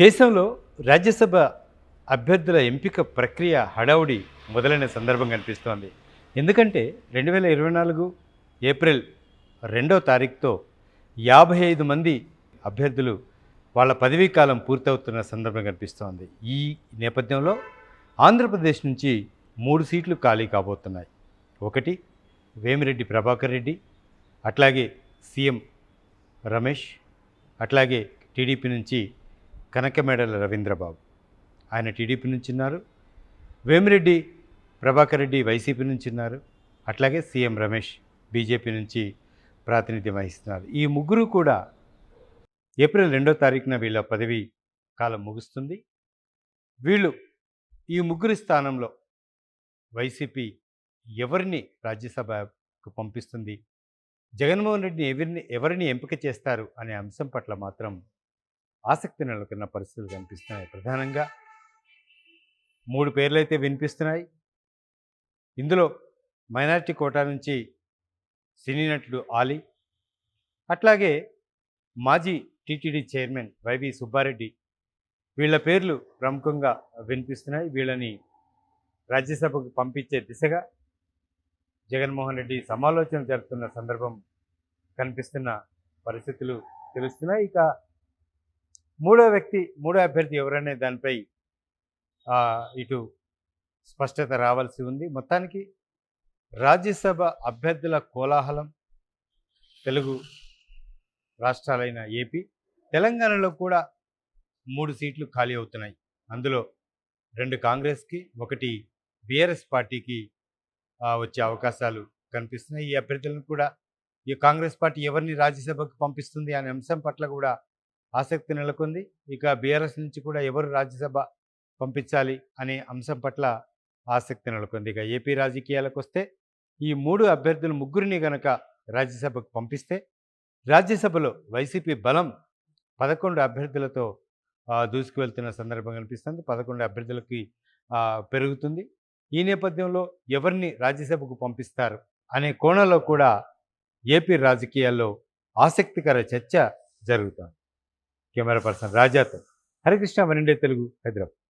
దేశంలో రాజ్యసభ అభ్యర్థుల ఎంపిక ప్రక్రియ హడావుడి మొదలైన సందర్భం కనిపిస్తోంది. ఎందుకంటే రెండు వేల ఇరవై నాలుగు ఏప్రిల్ రెండో తారీఖుతో యాభై ఐదు మంది అభ్యర్థులు వాళ్ళ పదవీ కాలం పూర్తవుతున్న సందర్భం కనిపిస్తోంది. ఈ నేపథ్యంలో ఆంధ్రప్రదేశ్ నుంచి మూడు సీట్లు ఖాళీ కాబోతున్నాయి. ఒకటి వేమిరెడ్డి ప్రభాకర్ రెడ్డి అట్లాగే సీఎం రమేష్ అట్లాగే టీడీపీ నుంచి కనకమేడల రవీంద్రబాబు. ఆయన టీడీపీ నుంచి ఉన్నారు. వేమిరెడ్డి ప్రభాకర్ రెడ్డి వైసీపీ నుంచి ఉన్నారు. అట్లాగే సీఎం రమేష్ బీజేపీ నుంచి ప్రాతినిధ్యం వహిస్తున్నారు. ఈ ముగ్గురు కూడా ఏప్రిల్ రెండో తారీఖున వీళ్ళ పదవి కాలం ముగుస్తుంది. వీళ్ళు ఈ ముగ్గురి స్థానంలో వైసీపీ ఎవరిని రాజ్యసభకు పంపిస్తుంది? జగన్మోహన్ రెడ్డిని ఎవరిని ఎవరిని ఎంపిక చేస్తారు? అనే అంశం పట్ల మాత్రం ఆసక్తి నెలకొన్న పరిస్థితులు కనిపిస్తున్నాయి. ప్రధానంగా మూడు పేర్లు అయితే వినిపిస్తున్నాయి. ఇందులో మైనారిటీ కోటా నుంచి సినీ నటుడు ఆలీ అట్లాగే మాజీ టీటీడీ చైర్మన్ వైవి సుబ్బారెడ్డి వీళ్ళ పేర్లు ప్రముఖంగా వినిపిస్తున్నాయి. వీళ్ళని రాజ్యసభకు పంపించే దిశగా జగన్మోహన్ రెడ్డి సమాలోచన జరుపుతున్న సందర్భం కనిపిస్తున్న పరిస్థితులు తెలుస్తున్నాయి. ఇక మూడో వ్యక్తి మూడో అభ్యర్థి ఎవరనే దానిపై ఇటు స్పష్టత రావాల్సి ఉంది. మొత్తానికి రాజ్యసభ అభ్యర్థుల కోలాహలం తెలుగు రాష్ట్రాలైన ఏపీ తెలంగాణలో కూడా మూడు సీట్లు ఖాళీ అవుతున్నాయి. అందులో రెండు కాంగ్రెస్కి ఒకటి బీఆర్ఎస్ పార్టీకి వచ్చే అవకాశాలు కనిపిస్తున్నాయి. ఈ అభ్యర్థులను కూడా ఈ కాంగ్రెస్ పార్టీ ఎవరిని రాజ్యసభకు పంపిస్తుంది అనే అంశం పట్ల కూడా ఆసక్తి నెలకొంది. ఇక బీఆర్ఎస్ నుంచి కూడా ఎవరు రాజ్యసభ పంపించాలి అనే అంశం పట్ల ఆసక్తి నెలకొంది. ఇక ఏపీ రాజకీయాలకు వస్తే ఈ మూడు అభ్యర్థులు ముగ్గురిని గనక రాజ్యసభకు పంపిస్తే రాజ్యసభలో వైసీపీ బలం పదకొండు అభ్యర్థులతో దూసుకువెళ్తున్న సందర్భం కనిపిస్తుంది. పదకొండు అభ్యర్థులకి పెరుగుతుంది. ఈ నేపథ్యంలో ఎవరిని రాజ్యసభకు పంపిస్తారు అనే కోణంలో కూడా ఏపీ రాజకీయాల్లో ఆసక్తికర చర్చ జరుగుతుంది. కెమెరా పర్సన్ రాజాతో. హరికృష్ణ వనిండే తెలుగు హైదరాబాద్.